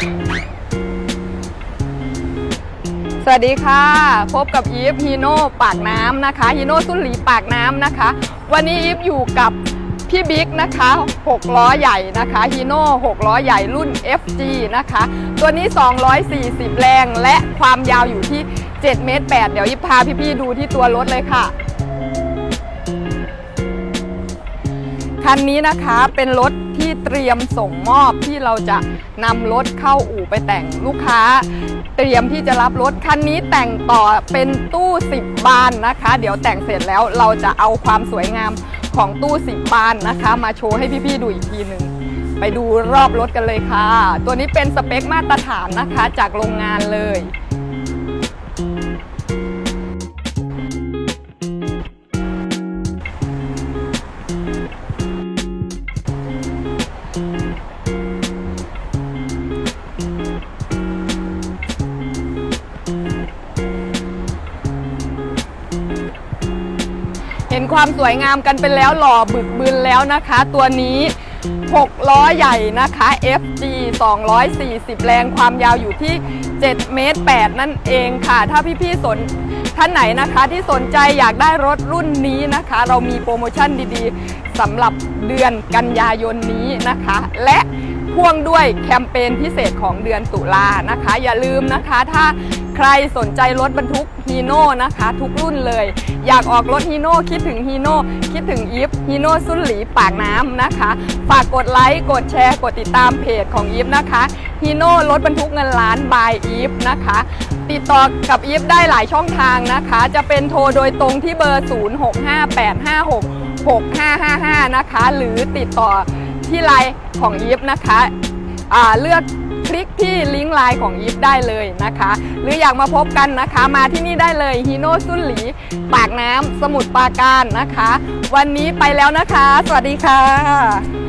สวัสดีค่ะ พบกับอีฟฮีโน่ปากน้ำนะคะฮีโน่สุนหลีปากน้ำนะคะ วันนี้อีฟอยู่กับพี่บิ๊กนะคะ6ล้อใหญ่นะคะฮีโน่6ล้อใหญ่รุ่น FG นะคะ ตัวนี้ 240 แรงและความยาวอยู่ที่ 7 เมตร 8 เดี๋ยวอีฟพาพี่ๆดูที่ตัวรถเลยค่ะคันนี้นะคะเป็นรถ เตรียมส่งมอบที่เราจะนำรถเข้าอู่ไปแต่งลูกค้า เตรียมที่จะรับรถคันนี้แต่งต่อเป็นตู้ 10 บานนะคะ เดี๋ยวแต่งเสร็จแล้วเราจะเอาความสวยงามของตู้ 10 บานนะคะ มาโชว์ให้พี่ๆดูอีกทีหนึ่งไปดูรอบรถกันเลยค่ะ ตัวนี้เป็นสเปคมาตรฐานนะคะจากโรงงานเลย นความสวยงามกันไปแล้วหล่อบึกบึนแล้วนะคะ ตัวนี้ 6 ล้อใหญ่นะคะ FG 240 แรงความยาวอยู่ที่ 7 เมตร 8 นั่นเองค่ะ ถ้าพี่ๆสนท่านไหนนะคะที่สนใจอยากได้รถรุ่นนี้นะคะ เรามีโปรโมชั่นดีๆสำหรับเดือนกันยายนนี้นะคะ และ พ่วงด้วยแคมเปญพิเศษของเดือนตุลานะคะ อย่าลืมนะคะถ้าใครสนใจรถบรรทุกฮีโน่นะคะ ทุกรุ่นเลย อยากออกรถฮีโน่คิดถึงฮีโน่คิดถึงอีฟฮีโน่สุนหลีปากน้ำนะคะ ฝากกดไลค์กดแชร์ กดติดตามเพจของอีฟนะคะฮีโน่รถบรรทุกเงินล้านบายอีฟนะคะ ติดต่อกับอีฟได้หลายช่องทางนะคะ จะเป็นโทรโดยตรงที่เบอร์ 0658566555 นะคะ หรือติดต่อ ที่ไลน์ของยิปนะคะเลือกคลิกที่ลิงก์ไลน์ของยิปได้เลยนะคะ หรืออยากมาพบกันนะคะ มาที่นี่ได้เลยฮีโน่สุนหลีปากน้ำสมุทรปราการนะคะ วันนี้ไปแล้วนะคะ สวัสดีค่ะ